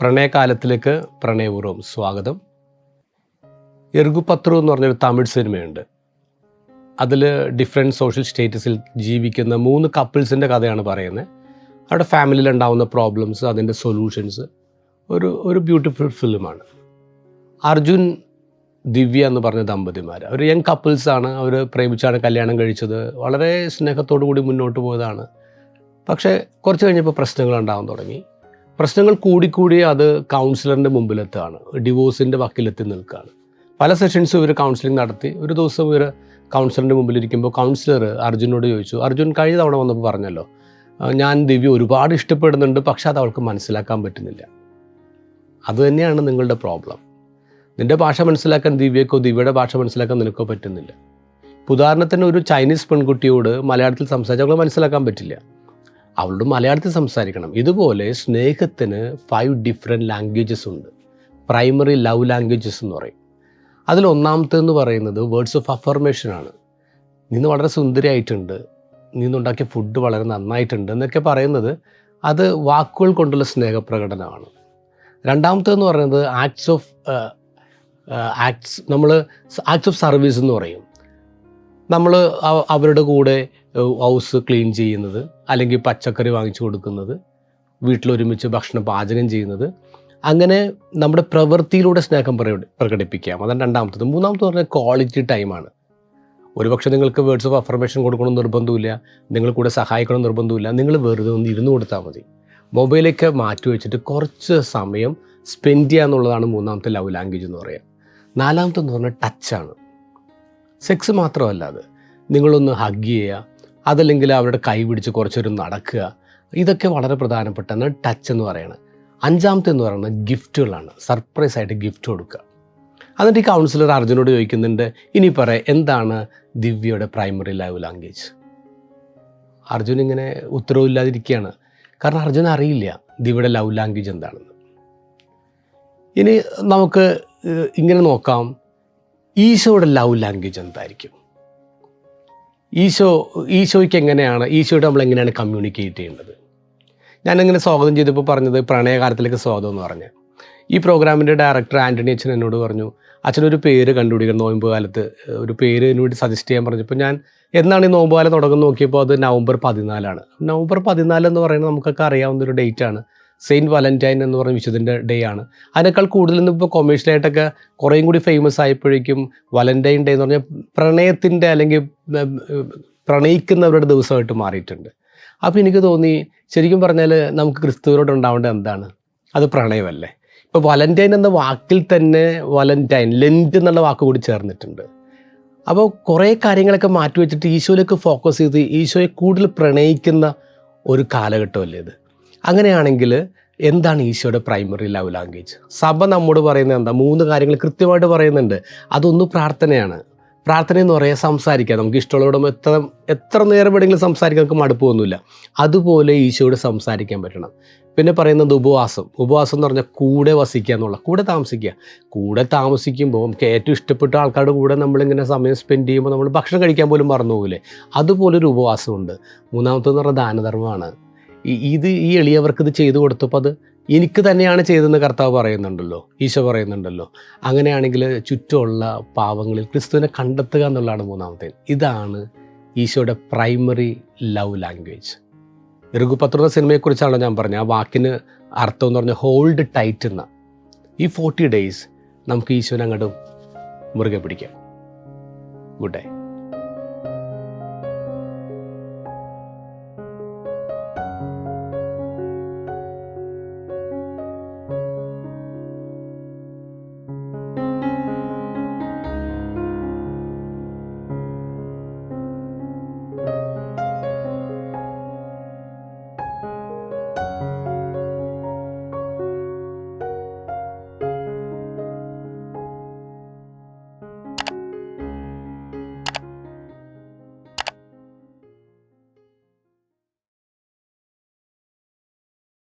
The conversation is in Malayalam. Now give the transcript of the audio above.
പ്രണയകാലത്തിലേക്ക് പ്രണയപൂർവം സ്വാഗതം. എർഗുപത്രു എന്ന് പറഞ്ഞൊരു തമിഴ് സിനിമയുണ്ട്. അതിൽ ഡിഫറെന്റ് സോഷ്യൽ സ്റ്റേറ്റസിൽ ജീവിക്കുന്ന മൂന്ന് കപ്പിൾസിന്റെ കഥയാണ് പറയുന്നത്. അവരുടെ ഫാമിലിയിൽ ഉണ്ടാകുന്ന പ്രോബ്ലംസ് അതിന്റെ സൊല്യൂഷൻസ് ഒരു ഒരു ബ്യൂട്ടിഫുൾ ഫിലിമാണ് അർജുൻ ദിവ്യ എന്ന് പറഞ്ഞ ദമ്പതിമാർ അവർ യങ് കപ്പിൾസാണ് അവർ പ്രേമിച്ചാണ് കല്യാണം കഴിച്ചത്. വളരെ സ്നേഹത്തോടു കൂടി മുന്നോട്ട് പോയതാണ്. പക്ഷേ കുറച്ച് കഴിഞ്ഞപ്പോൾ പ്രശ്നങ്ങൾ ഉണ്ടാകാൻ തുടങ്ങി. പ്രശ്നങ്ങൾ കൂടിക്കൂടി അത് കൗൺസിലറിന്റെ മുമ്പിലെത്താണ് ഡിവോഴ്സിന്റെ വക്കിലെത്തി നിൽക്കുകയാണ്. പല സെഷൻസും ഇവർ കൗൺസിലിംഗ് നടത്തി. ഒരു ദിവസം ഇവർ കൗൺസിലറിന്റെ മുമ്പിലിരിക്കുമ്പോൾ കൗൺസിലർ അർജുനോട് ചോദിച്ചു അർജുൻ കഴിഞ്ഞ തവണ വന്നപ്പോൾ പറഞ്ഞല്ലോ ഞാൻ ദിവ്യ ഒരുപാട് ഇഷ്ടപ്പെടുന്നുണ്ട് പക്ഷെ അത് അവൾക്ക് മനസ്സിലാക്കാൻ പറ്റുന്നില്ല. അതുതന്നെയാണ് നിങ്ങളുടെ പ്രോബ്ലം നിന്റെ ഭാഷ മനസ്സിലാക്കാൻ ദിവ്യക്കോ ദിവ്യയുടെ ഭാഷ മനസ്സിലാക്കാൻ നിനക്കോ പറ്റുന്നില്ല. ഉദാഹരണത്തിന് ഒരു ചൈനീസ് പെൺകുട്ടിയോട് മലയാളത്തിൽ സംസാരിച്ചാൽ അവൾക്ക് മനസ്സിലാക്കാൻ പറ്റില്ല. അവളോട് മലയാളത്തിൽ സംസാരിക്കണം. ഇതുപോലെ സ്നേഹത്തിന് ഫൈവ് ഡിഫറെന്റ് ലാംഗ്വേജസ് ഉണ്ട്. പ്രൈമറി ലവ് ലാംഗ്വേജസ് എന്ന് പറയും. അതിൽ ഒന്നാമത്തേന്ന് പറയുന്നത് വേർഡ്സ് ഓഫ് അഫർമേഷൻ ആണ്. നിന്ന് വളരെ സുന്ദരിയായിട്ടുണ്ട്. നിന്നുണ്ടാക്കിയ ഫുഡ് വളരെ നന്നായിട്ടുണ്ട് എന്നൊക്കെ പറയുന്നത് അത് വാക്കുകൾ കൊണ്ടുള്ള സ്നേഹപ്രകടനമാണ്. രണ്ടാമത്തേന്ന് പറയുന്നത് ആക്ട്സ് ഓഫ് ആക്ട്സ് നമ്മൾ ആക്ട്സ് ഓഫ് സർവീസ് എന്ന് പറയും. നമ്മൾ അവരുടെ കൂടെ ഹൗസ് ക്ലീൻ ചെയ്യുന്നത് അല്ലെങ്കിൽ പച്ചക്കറി വാങ്ങിച്ചു കൊടുക്കുന്നത് വീട്ടിലൊരുമിച്ച് ഭക്ഷണം പാചകം ചെയ്യുന്നത്. അങ്ങനെ നമ്മുടെ പ്രവൃത്തിയിലൂടെ സ്നേഹം പ്രകടി- പ്രകടിപ്പിക്കാം. അതാണ് രണ്ടാമത്തത്. മൂന്നാമത്തെ പറഞ്ഞാൽ ക്വാളിറ്റി ടൈമാണ് ഒരുപക്ഷെ നിങ്ങൾക്ക് വേർഡ്സ് ഓഫ് അഫർമേഷൻ കൊടുക്കണം നിർബന്ധമില്ല. നിങ്ങൾ കൂടെ സഹായിക്കണം നിർബന്ധമില്ല. നിങ്ങൾ വെറുതെ ഒന്ന് ഇരുന്ന് കൊടുത്താൽ മതി. മൊബൈലൊക്കെ മാറ്റി വെച്ചിട്ട് കുറച്ച് സമയം സ്പെൻഡ് ചെയ്യുക എന്നുള്ളതാണ് മൂന്നാമത്തെ ലവ് ലാംഗ്വേജ് എന്ന് പറയുക നാലാമത്തെ എന്ന് പറഞ്ഞാൽ ടച്ചാണ് സെക്സ് മാത്രമല്ല അത്. നിങ്ങളൊന്ന് ഹഗ് ചെയ്യുക അതല്ലെങ്കിൽ അവരുടെ കൈ പിടിച്ച് കുറച്ചൊരു നടക്കുക. ഇതൊക്കെ വളരെ പ്രധാനപ്പെട്ടാണ് ടച്ച് എന്ന് പറയുന്നത് അഞ്ചാമത്തെ എന്ന് പറയുന്നത് ഗിഫ്റ്റുകളാണ്. സർപ്രൈസ് ആയിട്ട് ഗിഫ്റ്റ് കൊടുക്കുക. അതിന്റെ ഈ കൗൺസിലർ അർജുനോട് ചോദിക്കുന്നുണ്ട് ഇനി പറയാം എന്താണ് ദിവ്യയുടെ പ്രൈമറി ലൈവ് ലാംഗ്വേജ് അർജുൻ ഇങ്ങനെ ഉത്തരവില്ലാതിരിക്കുകയാണ് കാരണം അർജുൻ അറിയില്ല ദിവ്യയുടെ ലവ് ലാംഗ്വേജ് എന്താണെന്ന്. ഇനി നമുക്ക് ഇങ്ങനെ നോക്കാം. ഈശോയുടെ ലവ് ലാംഗ്വേജ് എന്തായിരിക്കും? ഈശോ ഈശോയ്ക്ക് എങ്ങനെയാണ് ഈശോയോട് നമ്മൾ എങ്ങനെയാണ് കമ്മ്യൂണിക്കേറ്റ് ചെയ്യേണ്ടത്? ഞാനിങ്ങനെ സ്വാഗതം ചെയ്തപ്പോൾ പറഞ്ഞത് പ്രണയകാലത്തിലേക്ക് സ്വാഗതം എന്ന് പറഞ്ഞ്. ഈ പ്രോഗ്രാമിന്റെ ഡയറക്ടർ ആന്റണി അച്ഛൻ എന്നോട് പറഞ്ഞു അച്ഛനൊരു പേര് കണ്ടുപിടിക്കണം നോയമ്പ് കാലത്ത്. ഒരു പേര് വേണ്ടി സജസ്റ്റ് ചെയ്യാൻ പറഞ്ഞപ്പോൾ ഞാൻ എന്നാണ് ഈ നോമ്പ് കാലം തുടങ്ങുന്ന നോക്കിയപ്പോൾ അത് നവംബർ പതിനാലാണ്. നവംബർ പതിനാല് എന്ന് പറയുന്നത് നമുക്കൊക്കെ അറിയാവുന്ന ഒരു ഡേറ്റ് ആണ്. സെയിന്റ് വാലന്റൈൻ എന്ന് പറഞ്ഞ വിശുദ്ധന്റെ ഡേ ആണ്. അതിനേക്കാൾ ഇന്ന് ഇപ്പോൾ കൊമേഴ്ഷ്യലായിട്ടൊക്കെ കുറേയും കൂടി ഫേമസ് ആയപ്പോഴേക്കും വാലന്റൈൻ ഡേ എന്ന് പറഞ്ഞാൽ പ്രണയത്തിന്റെ അല്ലെങ്കിൽ പ്രണയിക്കുന്നവരുടെ ദിവസമായിട്ട് മാറിയിട്ടുണ്ട്. അപ്പോൾ എനിക്ക് തോന്നി ശരിക്കും പറഞ്ഞാൽ നമുക്ക് ക്രിസ്തുവിനോട് ഉണ്ടാവേണ്ടത് എന്താണ്? അത് പ്രണയമല്ലേ. ഇപ്പോൾ വലന്റൈൻ എന്ന വാക്കിൽ തന്നെ വലന്റൈൻ ലെന്റ് എന്നുള്ള വാക്ക് കൂടി ചേർന്നിട്ടുണ്ട്. അപ്പോൾ കുറേ കാര്യങ്ങളൊക്കെ മാറ്റി വെച്ചിട്ട് ഈശോയിലേക്ക് ഫോക്കസ് ചെയ്ത് ഈശോയെ കൂടുതൽ പ്രണയിക്കുന്ന ഒരു കാലഘട്ടമല്ലേ ഇത്? അങ്ങനെയാണെങ്കിൽ എന്താണ് ഈശോയുടെ പ്രൈമറി ലവ് ലാംഗ്വേജ് സഭ നമ്മോട് പറയുന്നത് എന്താ? മൂന്ന് കാര്യങ്ങൾ കൃത്യമായിട്ട് പറയുന്നുണ്ട്. അതൊന്ന് പ്രാർത്ഥനയാണ്. പ്രാർത്ഥന എന്ന് പറയാൻ സംസാരിക്കാം. നമുക്ക് ഇഷ്ടമുള്ളവരോടും എത്ര എത്ര നേരം എവിടെയെങ്കിലും സംസാരിക്കാൻ നമുക്ക് മടുപ്പൊന്നുമില്ല അതുപോലെ ഈശോയോട് സംസാരിക്കാൻ പറ്റണം. പിന്നെ പറയുന്നത് ഉപവാസം. ഉപവാസം എന്ന് പറഞ്ഞാൽ കൂടെ വസിക്കുക എന്നുള്ള കൂടെ താമസിക്കുക. കൂടെ താമസിക്കുമ്പോൾ നമുക്ക് ഏറ്റവും ഇഷ്ടപ്പെട്ട ആൾക്കാരുടെ കൂടെ നമ്മളിങ്ങനെ സമയം സ്പെൻഡ് ചെയ്യുമ്പോൾ നമ്മൾ ഭക്ഷണം കഴിക്കാൻ പോലും മറന്നു പോകില്ലേ അതുപോലൊരു ഉപവാസമുണ്ട്. മൂന്നാമത്തെന്ന് പറഞ്ഞാൽ ദാനധർമ്മമാണ്. ഇത് ഈ എളിയവർക്ക് ഇത് ചെയ്തു കൊടുത്തപ്പോൾ അത് എനിക്ക് തന്നെയാണ് ചെയ്തതെന്ന് കർത്താവ് പറയുന്നുണ്ടല്ലോ ഈശോ പറയുന്നുണ്ടല്ലോ. അങ്ങനെയാണെങ്കിൽ ചുറ്റുമുള്ള പാവങ്ങളിൽ ക്രിസ്തുവിനെ കണ്ടെത്തുക എന്നുള്ളതാണ് മൂന്നാമത്തെ ഇതാണ് ഈശോയുടെ പ്രൈമറി ലവ് ലാംഗ്വേജ്. ഇറുകുപത്ര സിനിമയെക്കുറിച്ചാണല്ലോ ഞാൻ പറഞ്ഞത്. ആ വാക്കിന് അർത്ഥം എന്ന് പറഞ്ഞാൽ ഹോൾഡ് ടൈറ്റ് എന്ന. ഈ ഫോർട്ടി ഡേയ്സ് നമുക്ക് ഈശോനെ അങ്ങോട്ട് മുറുകെ പിടിക്കാം. Good day